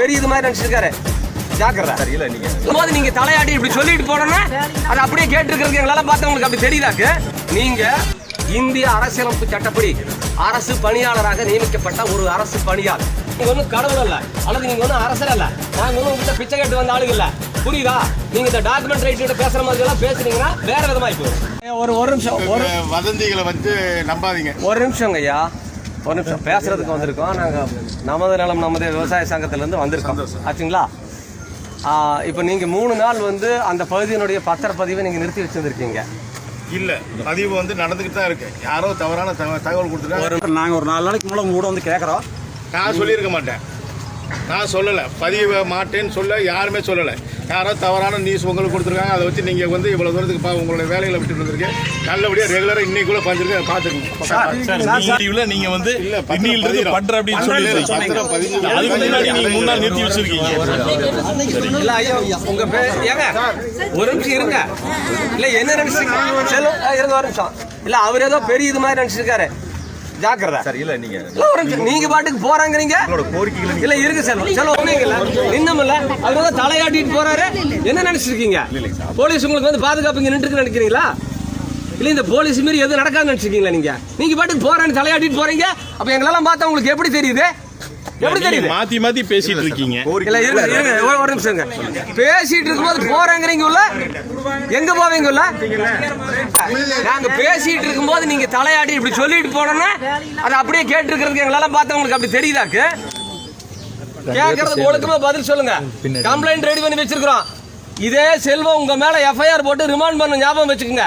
பெரிய இது மாதிரி நினைச்சிருக்காரு. ஜாக்கிரதா. தெரியல நீங்க. போது நீங்க தலையாட்டி இப்படி சொல்லிட்டு போனோன்னா அது அப்படியே கேட்டிருக்கிறது எங்களால பார்த்து உங்களுக்கு அப்படி தெரியுதாக்கு நீங்க இந்திய அரசியலமைப்பு சட்டப்படி அரசு பணியாளராக நியமிக்கப்பட்ட ஒரு அரசு பணியாளர். நீங்க ஒன்றும் கடவுள் அல்ல அல்லது நீங்க ஒன்றும் அரசர் அல்ல நாங்க ஒன்றும் உங்ககிட்ட பிச்சை கேட்டு வந்த ஆளுங்க இல்ல. புரியுதா? நீங்க இந்த டாக்குமெண்ட் ரைட் பேசுற மாதிரி எல்லாம் பேசுனீங்கன்னா வேற விதமாயி போயிடும். ஒரு ஒரு நிமிஷம் ஒரு வதந்திகளை வந்து நம்பாதீங்க. ஒரு நிமிஷங்க ஐயா ஒரு நிமிஷம் பேசுறதுக்கு வந்திருக்கோம். நாங்க நமது நலம் நமது விவசாய சங்கத்துல இருந்து வந்திருக்கோம் ஆச்சுங்களா? இப்போ நீங்க மூணு நாள் வந்து அந்த பகுதியினுடைய பத்திரப்பதிவை நீங்க நிறுத்தி வச்சிருந்திருக்கீங்க. இல்ல பதிவு வந்து நடந்துகிட்டு தான் இருக்கு. யாரோ தவறான தகவல் தகவல் கொடுத்துருக்காங்க நாங்க ஒரு நாலு நாளைக்கு மூலம் உங்க கூட வந்து கேக்குறோம். நான் சொல்லியிருக்க மாட்டேன். நான் சொல்லலை. பதிவு மாட்டேன்னு சொல்ல யாருமே சொல்லலை. யாரோ தவறான நியூஸ் உங்களுக்கு கொடுத்துருக்காங்க. அதை வச்சு நீங்கள் வந்து இவ்வளோ தூரத்துக்கு பா உங்களுடைய வேலைகளை விட்டு வந்திருக்கேன் நல்லபடியாக ரெகுலராக இன்னைக்குள்ள பஞ்சிருக்க. பார்த்துக்கோங்க டிவில நீங்க வந்து இல்ல, பதிகிறோம். பண்ற அப்படின்னு சொல்லி அதுக்கு முன்னாடி நீங்க முன்னாள் நிறுத்தி வச்சிருக்கீங்க. இல்ல ஐயா உங்க பேர் ஏங்க ஒரு நிமிஷம் இருங்க. இல்ல என்ன நினைச்சிருக்கீங்க? செல்வம் ஆ, இருங்க ஒரு நிமிஷம். இல்ல அவர் ஏதோ பெரிய இது மாதிரி நினைச்சிருக்காரு. ஜாக்கிரதா. சார் இல்ல நீங்க இல்ல நீங்க பாட்டுக்கு போறாங்கறீங்க? கோரிக்கைகளை இல்ல இருக்கு செல்வம் செல்வம் ஒண்ணுங்கல்ல இன்னும் இல்ல அவர் வந்து தலையாட்டிட்டு போறாரு. என்ன நினைச்சிருக்கீங்க? போலீஸ் உங்களுக்கு வந்து பாதுகாப்பு இங்க நின்று நினைக்கிறீங்களா? இல்ல இந்த போலீஸ் மீறி எதுவும் நடக்காதுன்னு நினைச்சிருக்கீங்களா நீங்க? நீங்க பாட்டுக்கு போறேன்னு தலையாட்டிட்டு போறீங்க. அப்ப எங்களெல்லாம் பார்த்தா உங்களுக்கு எப்படி தெரியுது? எப்படி தெரியுது? மாத்தி மாத்தி பேசிட்டு இருக்கீங்க. இல்ல இருங்க இருங்க ஒரு- நிமிஷம். பேசிட்டு இருக்கும்போது போறேங்கிறீங்க உள்ள? எங்க போவீங்க உள்ள? நாங்க பேசிட்டு இருக்கும்போது நீங்க தலையாடி இப்படி சொல்லிட்டு போனோம்னா அது அப்படியே கேட்டு இருக்கிறதுக்கு எங்களால பார்த்தா உங்களுக்கு அப்படி தெரியுதாக்கு கேட்கறதுக்கு ஒழுக்கமா பதில் சொல்லுங்க. கம்ப்ளைண்ட் ரெடி பண்ணி வச்சிருக்கிறோம். இதே செல்வம் உங்க மேல எஃப்ஐஆர் போட்டு ரிமாண்ட் பண்ண ஞாபகம் வச்சுக்கோங்க.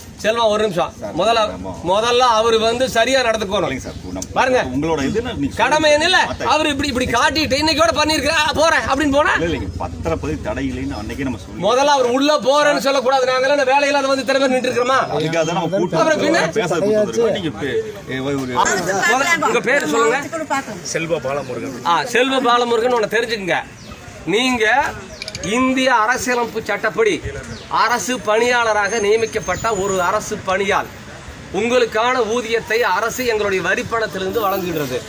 செல்வம் ஒரு நிமிஷம். முதல்ல முதல்ல அவர் வந்து சரியா நடந்துக்கணும் சார் நம்ம- பாருங்க. உங்களோட கடமை என்ன இல்ல அவர் இப்படி இப்படி காட்டிட்டு இன்னைக்கோட பண்ணிருக்கிறா போறேன் அப்படின்னு போனா? பத்திரப்பதி தடை இல்லைன்னு அன்னைக்கே நம்ம சொல்லி முதல்ல அவர் உள்ள போறேன்னு சொல்லக்கூடாது. நாங்க என்ன வேலையில அதை வந்து திறமை நின்று இருக்கிறோமா அப்புறம் பின்ன? உங்க பேர் சொல்லுங்க. செல்வ பாலமுருகன். ஆ செல்வ பாலமுருகன் ஒன்று தெரிஞ்சுக்கங்க. நீங்க இந்திய அரசியலமைப்பு சட்டப்படி அரசு பணியாளராக நியமிக்கப்பட்ட ஒரு அரசு பணியாள் உங்களுக்கான ஊதியத்தை அரசு எங்களுடைய வரிப்பணத்திலிருந்து வழங்குகிறது.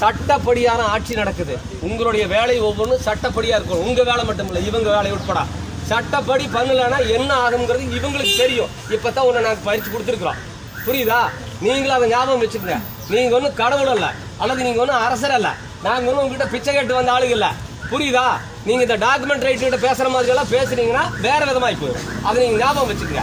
சட்டப்படியான ஆட்சி நடக்குது. உங்களுடைய வேலை ஒவ்வொன்றும் சட்டப்படியாக இருக்கும் உங்கள் வேலை மட்டும் இல்லை இவங்க வேலை உட்பட. சட்டப்படி பண்ணலன்னா என்ன ஆகுங்கிறது இவங்களுக்கு தெரியும். இப்போ தான் உன்னை நாங்கள் பயிற்சி கொடுத்துருக்குறோம். புரியுதா? நீங்களும் அதை ஞாபகம் வச்சுக்கோங்க. நீங்கள் ஒன்றும் கடவுள் அல்ல. அல்லது நீங்கள் ஒன்றும் அரசர் அல்ல. நாங்கள் ஒன்றும் உங்ககிட்ட பிச்சை கேட்டு வந்த ஆளுங்க இல்லை. புரியுதா? நீங்க இந்த டாக்குமெண்ட் ரைட்டு பேசுற மாதிரி எல்லாம் பேசுறீங்கன்னா வேற விதமா போயிடும். அதை நீங்க ஞாபகம் வச்சுக்கோங்க.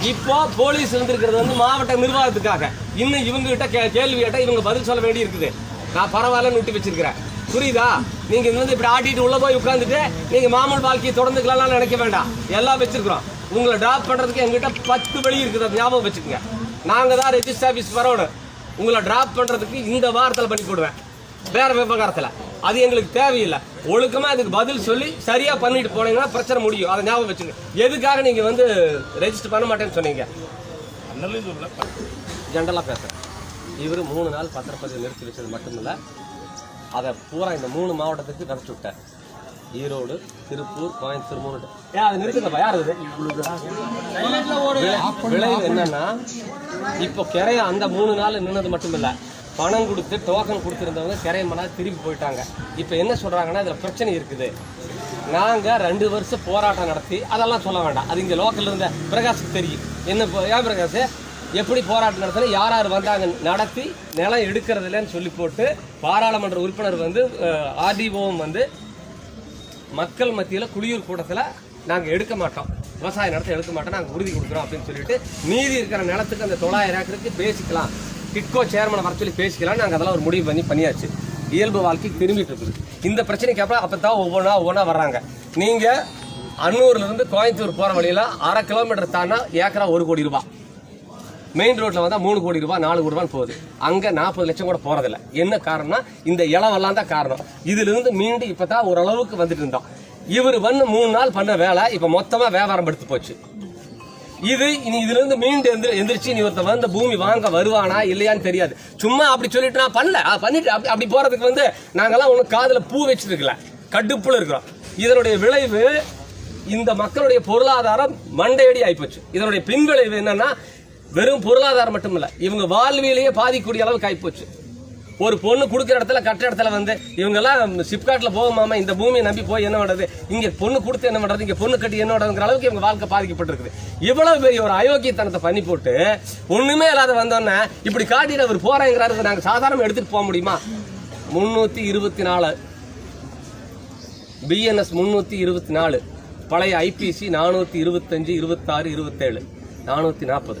இப்போ போலீஸ் இருந்திருக்கிறது வந்து மாவட்ட நிர்வாகத்துக்காக. இன்னும் இவங்க கிட்ட கே- கேள்வி கேட்டால் இவங்க பதில் சொல்ல வேண்டி இருக்குது. நான் பரவாயில்லன்னு விட்டு வச்சிருக்கிறேன். புரியுதா? நீங்க இது வந்து இப்படி ஆட்டிட்டு உள்ள போய் உட்காந்துட்டு நீங்க மாமூல் வாழ்க்கையை தொடர்ந்துக்கலாம்னு நினைக்க வேண்டாம். எல்லாம் வச்சிருக்கிறோம். உங்களை டிராப் பண்றதுக்கு எங்ககிட்ட பத்து வழி இருக்குது. அது ஞாபகம் வச்சுக்கோங்க. நாங்க தான் ரெஜிஸ்டர் ஆஃபீஸ் வரணும். உங்களை டிராப் பண்றதுக்கு இந்த வாரத்தில் பண்ணி போடுவேன். வேற விவகாரத்தில். அது எங்களுக்கு தேவையில்லை. ஒழுக்கமா அதுக்கு பதில் சொல்லி சரியா பண்ணிட்டு போனீங்கன்னா பிரச்சனை முடியும். அதை ஞாபகம் வச்சுங்க எதுக்காக நீங்க வந்து ரெஜிஸ்டர் பண்ண மாட்டேன்னு சொன்னீங்க? ஜென்ரலாக பேசுறேன். இவர் மூணு நாள் பத்திரப்பதிவு நிறுத்தி வச்சது மட்டுமில்ல அதை பூரா இந்த மூணு மாவட்டத்துக்கு நடத்தி விட்டார். ஈரோடு திருப்பூர் கோயம்புத்தூர் மூணு ஏன் அது நிறுத்துங்கப்பா. யார் அது? விளைவு என்னன்னா இப்போ கிரைய அந்த மூணு நாள் நின்னது மட்டும் இல்லை பணம் கொடுத்து டோக்கன் கொடுத்துருந்தவங்க கிரைய திருப்பி திரும்பி போயிட்டாங்க. இப்போ என்ன சொல்கிறாங்கன்னா இதில் பிரச்சனை இருக்குது. நாங்கள் ரெண்டு வருஷம் போராட்டம் நடத்தி அதெல்லாம் சொல்ல வேண்டாம். அது இங்கே லோக்கலில் இருந்த பிரகாஷுக்கு தெரியும். என்ன ஏன் பிரகாஷ்? எப்படி போராட்டம் நடத்தினா யார் யார் வந்தாங்க? நடத்தி நிலம் எடுக்கிறது இல்லைன்னு சொல்லி போட்டு பாராளுமன்ற உறுப்பினர் வந்து ஆர்டிஓவும் வந்து மக்கள் மத்தியில் குடியூர் கூட்டத்தில் நாங்கள் எடுக்க மாட்டோம். விவசாய நிலத்தை எடுக்க மாட்டோம். நாங்கள் உறுதி கொடுக்குறோம் அப்படின்னு சொல்லிட்டு மீதி இருக்கிற நிலத்துக்கு அந்த தொள்ளாயிரம் ஏக்கருக்கு பேசிக்கலாம். டிட்கோ சேர்மனை வர சொல்லி பேசிக்கலாம் நாங்கள் அதெல்லாம் ஒரு முடிவு பண்ணி பண்ணியாச்சு. இயல்பு வாழ்க்கை திரும்பிட்டு இருக்குது. இந்த பிரச்சனைக்கு அப்புறம் அப்போ தான் ஒவ்வொன்றா ஒவ்வொன்றா வர்றாங்க. நீங்கள் அன்னூர்லேருந்து கோயம்புத்தூர் போகிற வழியில் அரை கிலோமீட்டர் தாண்டா ஏக்கரா ஒரு கோடி ரூபாய் மெயின் ரோட்டில் வந்தால் மூணு கோடி ரூபா நாலு கோடி ரூபான்னு போகுது. அங்கே நாற்பது லட்சம் கூட போகிறதில்ல என்ன காரணம்னா இந்த இளவெல்லாம் தான் காரணம். இதிலிருந்து மீண்டும் இப்போ தான் ஓரளவுக்கு வந்துட்டு இருந்தோம். இவர் வந்து மூணு நாள் பண்ண வேலை இப்போ மொத்தமாக வியாபாரம் படுத்து போச்சு. இது இனி இதுல இருந்து மீண்டு எந்திரி எந்திரிச்சு நீ ஒருத்தன் வந்து பூமி வாங்க வருவானா இல்லையான்னு தெரியாது. சும்மா அப்படி சொல்லிட்டு நான் பண்ணல. பண்ணிட்டு அப்படி அப்படி போறதுக்கு வந்து நாங்கெல்லாம் உனக்கு காதில் பூ வச்சிருக்கல. கடுப்புல இருக்கிறோம். இதனுடைய விளைவு இந்த மக்களுடைய பொருளாதாரம் மண்டையடி ஆயிப்போச்சு. இதனுடைய பின்விளைவு என்னன்னா வெறும் பொருளாதாரம் மட்டும் இல்லை இவங்க வாழ்வியலையே பாதிக்கக்கூடிய அளவுக்கு ஆயிப்போச்சு. ஒரு பொண்ணு கொடுக்குற இடத்துல கட்ட இடத்துல வந்து இவங்கெல்லாம் சிப்காட்டில் போக போகுமாமா இந்த பூமியை நம்பி போய் என்ன பண்ணுறது இங்கே பொண்ணு கொடுத்து என்ன பண்றது? இங்கே பொண்ணு கட்டி என்ன பண்றதுங்கிற அளவுக்கு இவங்க வாழ்க்கை பாதிக்கப்பட்டிருக்குது. இவ்வளவு பெரிய ஒரு அயோக்கியத்தனத்தை பண்ணி போட்டு ஒண்ணுமே இல்லாத வந்தோன்னே இப்படி காட்டிட்டு அவர் போறேங்கிறாரு நாங்கள் சாதாரண எடுத்துட்டு போக முடியுமா? முன்னூத்தி இருபத்தி நாலு. பிஎன்எஸ் முந்நூற்றி இருபத்தி நாலு. பழைய ஐபிசி நானூற்றி இருபத்தஞ்சு இருபத்தாறு இருபத்தேழு. நானூற்றி நாற்பது.